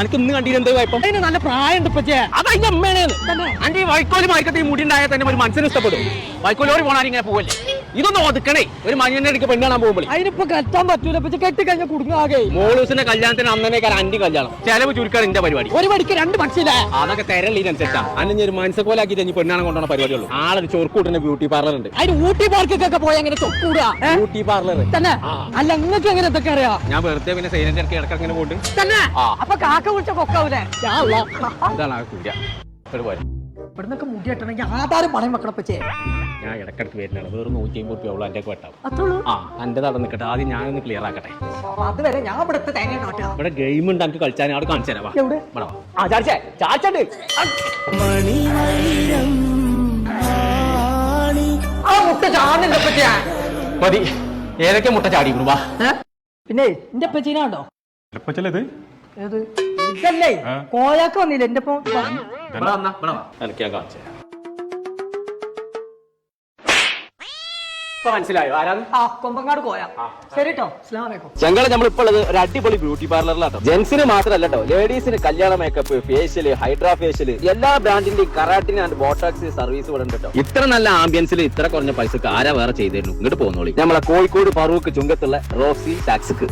എനിക്ക് ഇന്ന് കണ്ടിട്ട് എന്ത് കുഴപ്പം അതിന് നല്ല പ്രായമുണ്ട് ഇപ്പച്ചേ അത് അതിന്റെ അമ്മയാണ് അന്റെ ഈ വൈക്കോൽ മാർക്കറ്റ് ഈ മുടി ഉണ്ടായാൽ തന്നെ ഒരു മനസ്സിന് ഇഷ്ടപ്പെടും. വൈക്കോലോട് പോണാൽ ഇങ്ങനെ പോവല്ലേ? ഇതൊന്നും ഒതുക്കണേ. ഒരു മഞ്ഞന്റെ ഇടയ്ക്ക് പെണ്ണ് കാണാൻ പോകുമ്പോൾ അതിനിപ്പോ കെട്ടാൻ പറ്റൂല. കെട്ടി കഴിഞ്ഞാൽ കുടുങ്ങാകെ മോളൂസിന്റെ കല്യാണത്തിന് അന്നേക്കാൾ അന്റി കല്യാണം. ചെലവ് ചുരുക്കാൻ എന്റെ പരിപാടി. ഒരു മണിക്ക് രണ്ട് പക്ഷിയില്ലേ? അതൊക്കെ തെരലീനനുസരിച്ചാ അന്നെ ഒരു മനസ്സക്കോലാക്കിയിട്ട് കഴിഞ്ഞ പെണ്ണാണ് കൊണ്ടുപോണ പരിപാടിയുള്ളൂ. ആളൊരു ചൊറുക്കൂട്ടിന്റെ ബ്യൂട്ടി പാർലർ ഉണ്ട്. അതിന് ഊട്ടി പാർക്കൊക്കെ പോയി അങ്ങനെ ചൊക്കൂടാ ബ്യൂട്ടി പാർലർ തന്നെ? അല്ല നിങ്ങൾക്ക് എങ്ങനെ ഇതൊക്കെ അറിയാ? ഞാൻ വെറുതെ പിന്നെ സൈലന്റ് ഇടയ്ക്ക് ഇടയ്ക്ക് അങ്ങനെ പോകുന്നുണ്ട് തന്നെ. അപ്പൊ കാക്ക വിളിച്ച കൊക്കാവൂലേ. ഇതാണ് ആ കുര ഒരു പോലെ ഇവിടുന്നൊക്കെ മുടി കെട്ടണമെങ്കിൽ ആധാരം പണയം വെക്കണം പച്ചേ ഞാൻ ഇടക്കിടക്ക് വരുന്നതാണ്. വെറും നൂറ്റി അമ്പത് രൂപ ഉള്ളൂ എന്റെ അത്രയുള്ളൂ? ആ എന്റെ നടന്ന് നിൽക്കട്ടെ ആദ്യം ഞാനൊന്ന് ക്ലിയർ ആക്കട്ടെ. അതുവരെ ഞാൻ ഇവിടുത്തെ തേങ്ങ കാട്ടാ. ഇവിടെ ഗെയിം ഉണ്ട്. എനിക്ക് കളിച്ചാൽ അവിടെ കാണിച്ചു തരാം. വാ. എവിടെ? ഇവിടെ വാ. ആ മുട്ട പച്ചേ മതി. ഏതൊക്കെ മുട്ട ചാടി വാ. പിന്നെ എന്റെ പച്ചീനാണ്ടോ ചിലത് ഏത്? ഇതല്ലേ? കോയാക്ക് വന്നില്ല എന്റെ ഒപ്പം എനിക്ക് ഞാൻ കാണിച്ചു മനസ്സിലായോ? ആ കൊമ്പങ്ങാട് ശരി കേട്ടോ ഞങ്ങൾ നമ്മളിപ്പോൾ ഉള്ളത് ഒരു അടിപൊളി ബ്യൂട്ടി പാർലറിലാട്ടോ. ജെന്റ്സിന് മാത്രമല്ല കേട്ടോ ലേഡീസിന് കല്യാണ മേക്കപ്പ് ഫേഷ്യൽ ഹൈഡ്രാ ഫേഷ്യൽ എല്ലാ ബ്രാൻഡിന്റെയും കറാട്ടിന് ആൻഡ് ബോട്ടാക്സ് സർവീസ് ഇവിടെ ഉണ്ട് കേട്ടോ. ഇത്ര നല്ല ആംബിയൻസിൽ ഇത്ര കുറഞ്ഞ പൈസക്ക് ആരാ വേറെ ചെയ്തിരുന്നു? ഇങ്ങോട്ട് പോകുന്നോളി നമ്മളെ കോഴിക്കോട് പറൂക്ക് ചുങ്കത്തുള്ള റോസി ടാക്സിക്ക്.